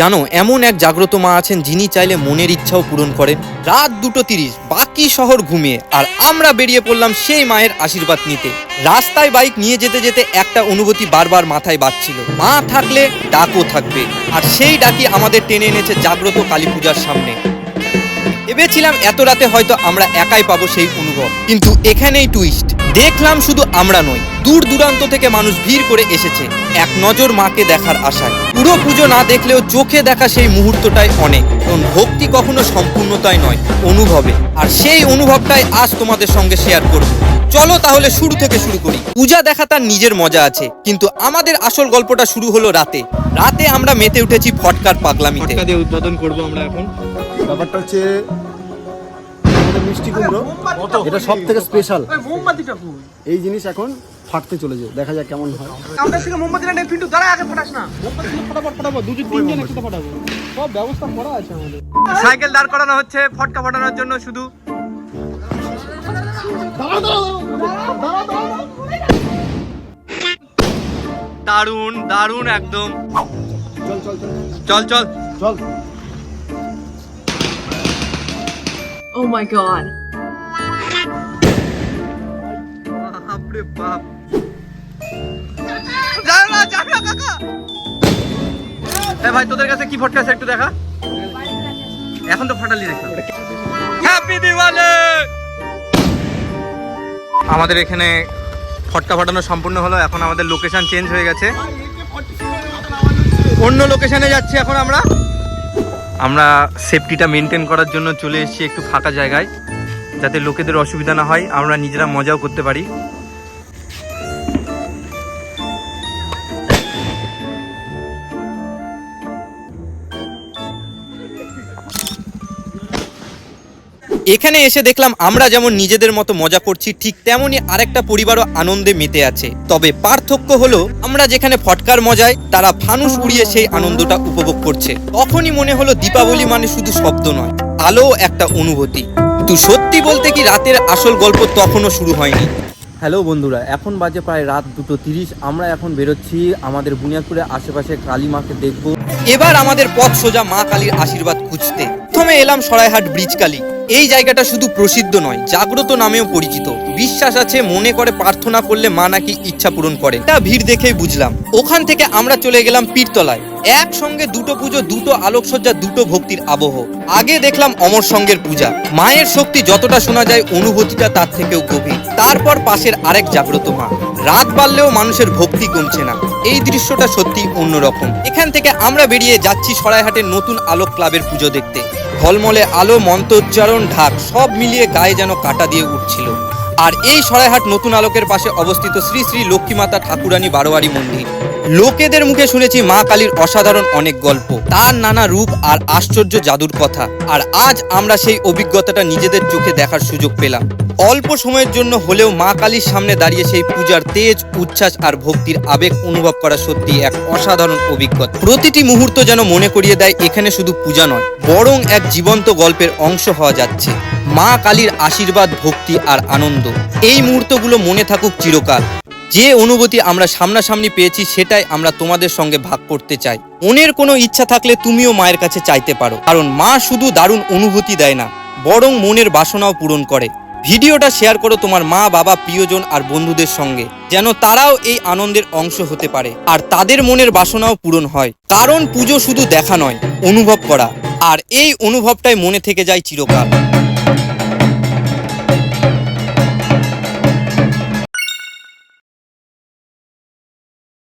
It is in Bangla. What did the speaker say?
জানো, এমন এক জাগ্রত মা আছেন যিনি চাইলে মনের ইচ্ছাও পূরণ করেন। রাত দুটো তিরিশ, বাকি শহর ঘুমিয়ে, আর আমরা বেরিয়ে পড়লাম সেই মায়ের আশীর্বাদ নিতে। রাস্তায় বাইক নিয়ে যেতে যেতে একটা অনুভূতি বারবার মাথায় বাজছিল। মা থাকলে ডাকও থাকবে, আর সেই ডাকি আমাদের টেনে এনেছে জাগ্রত কালী পূজার সামনে। ভেবেছিলাম এত রাতে হয়তো আমরা একাই পাবো সেই অনুভব, কিন্তু এখানেই টুইস্ট দেখলাম শুধু আমরা নই দূর দূরান্ত থেকে মানুষ ভিড় করে এসেছে এক নজর মাকে দেখার আশায়। পুরো পুজো না দেখলেও চোখে দেখা সেই মুহূর্তটাই অনেক কারণ ভক্তি কখনো সম্পূর্ণতাই নয় অনুভবে। আর সেই অনুভবটাই আজ তোমাদের সঙ্গে শেয়ার করব। চলো তাহলে শুরু থেকে শুরু করি। পূজা দেখা তার নিজের মজা আছে কিন্তু আমাদের আসল গল্পটা শুরু হলো রাতে। রাতে আমরা মেতে উঠেছি ফটকার পাগলামিতে। উদ্বোধন করব আমরা এখন। ব্যাপারটা হচ্ছে মিষ্টি কুমড়ো এটা সব থেকে স্পেশাল এই জিনিস এখন ফাটতে চলেছে দেখা যাক কেমন হয়। আমাদের থেকে মোমবাতিটা নেই পিন্টু দাঁড়া আগে ফাটাস না। ফটাফট ফটাফট দুজন তিনজন একসাথে ফটাবো। সব ব্যবস্থা করা আছে আমাদের। সাইকেল দাঁড় করানো হচ্ছে ফটকা ফাটানোর জন্য শুধু। দারুণ দারুণ একদম। চল চল চল। চল চল। চল। Oh my god. বাপরে বাপ। যাও না যাও না কাকা। এ ভাই, তোদের কাছে কি ফটকা আছে একটু দেখা? এখন তো ফাটালি দেখা হ্যাপি দিওয়ালি আমাদের এখানে ফটকা ফাটানো সম্পূর্ণ হলো, এখন আমাদের লোকেশন চেঞ্জ হয়ে গেছে। অন্য লোকেশনে যাচ্ছি এখন আমরা। আমরা সেফটিটা মেনটেন করার জন্য চলে এসেছি একটু ফাঁকা জায়গায়, যাতে লোকেদের অসুবিধা না হয়, আমরা নিজেরা মজাও করতে পারি। এখানে এসে দেখলাম আমরা যেমন নিজেদের মতো মজা করছি ঠিক তেমনই আরেকটা পরিবারও আনন্দে মেতে আছে। তবে পার্থক্য হলো আমরা যেখানে ফটকার মজায় তারা ফানুস উড়িয়ে সেই আনন্দটা উপভোগ করছে। তখনই মনে হলো দীপাবলি মানে শুধু শব্দ নয় আলো একটা অনুভূতি। কিন্তু সত্যি বলতে কি রাতের আসল গল্প তখনও শুরু হয়নি। হ্যালো বন্ধুরা এখন বাজে প্রায় রাত দুটো তিরিশ আমরা এখন বেরোচ্ছি আমাদের বুনিয়াদপুরের আশেপাশে কালী মাকে দেখব। এবার আমাদের পথ সোজা মা কালীর আশীর্বাদ খুঁজতে। প্রথমে এলাম সরাইহাট ব্রিজ কালী এই জায়গাটা শুধু প্রসিদ্ধ নয় জাগ্রত নামেও পরিচিত। বিশ্বাস আছে, মনে করে প্রার্থনা করলে মা নাকি ইচ্ছা পূরণ করে। তা ভিড় দেখেই বুঝলাম। ওখান থেকে আমরা চলে গেলাম পীরতলায়। একসঙ্গে দুটো পুজো, দুটো আলোকসজ্জা, দুটো ভক্তির আবহ। আগে দেখলাম অমর সঙ্গের পূজা। মায়ের শক্তি যতটা শোনা যায়, অনুভূতিটা তার থেকেও গভীর। তারপর পাশের আরেক জাগ্রত মা। রাত বাড়লেও মানুষের ভক্তি কমছে না। এই দৃশ্যটা সত্যি অন্যরকম। এখান থেকে আমরা বেরিয়ে যাচ্ছি সরাইহাটের নতুন আলোক ক্লাবের পুজো দেখতে। ঝলমলে আলো, মন্ত্রোচ্চারণ, ঢাক, সব মিলিয়ে গায়ে যেন কাটা দিয়ে উঠছিল। আর এই সরাইহাট নতুন আলোকের পাশে অবস্থিত শ্রী শ্রী লক্ষ্মীমাতা ঠাকুরানী বারোয়ারি মন্দির। লোকেদের মুখে শুনেছি মা কালীর অসাধারণ অনেক গল্প। তার নানা রূপ আর আশ্চর্য জাদুর কথা। আর আজ আমরা সেই অভিজ্ঞতাটা নিজেদের চোখে দেখার সুযোগ পেলাম। অল্প সময়ের জন্য হলেও মা কালীর সামনে দাঁড়িয়ে সেই পূজার তেজ, উচ্ছ্বাস আর ভক্তির আবেগ অনুভব করা সত্যি এক অসাধারণ অভিজ্ঞতা। প্রতিটি মুহূর্ত যেন মনে করিয়ে দেয়, এখানে শুধু পূজা নয়, বরং এক জীবন্ত গল্পের অংশ হওয়া যাচ্ছে। মা কালীর আশীর্বাদ, ভক্তি আর আনন্দ, এই মুহূর্তগুলো মনে থাকুক চিরকাল। যে অনুভূতি আমরা সামনাসামনি পেয়েছি সেটাই আমরা তোমাদের সঙ্গে ভাগ করতে চাই। মনের কোনো ইচ্ছা থাকলে তুমিও মায়ের কাছে চাইতে পারো, কারণ মা শুধু দারুণ অনুভূতি দেয় না, বরং মনের বাসনাও পূরণ করে। ভিডিওটা শেয়ার করো তোমার মা, বাবা, প্রিয়জন আর বন্ধুদের সঙ্গে, যেন তারাও এই আনন্দের অংশ হতে পারে, আর তাদের মনের বাসনাও পূরণ হয়। কারণ পুজো শুধু দেখা নয়, অনুভব করা, আর এই অনুভবটাই মনে থেকে যায় চিরকাল।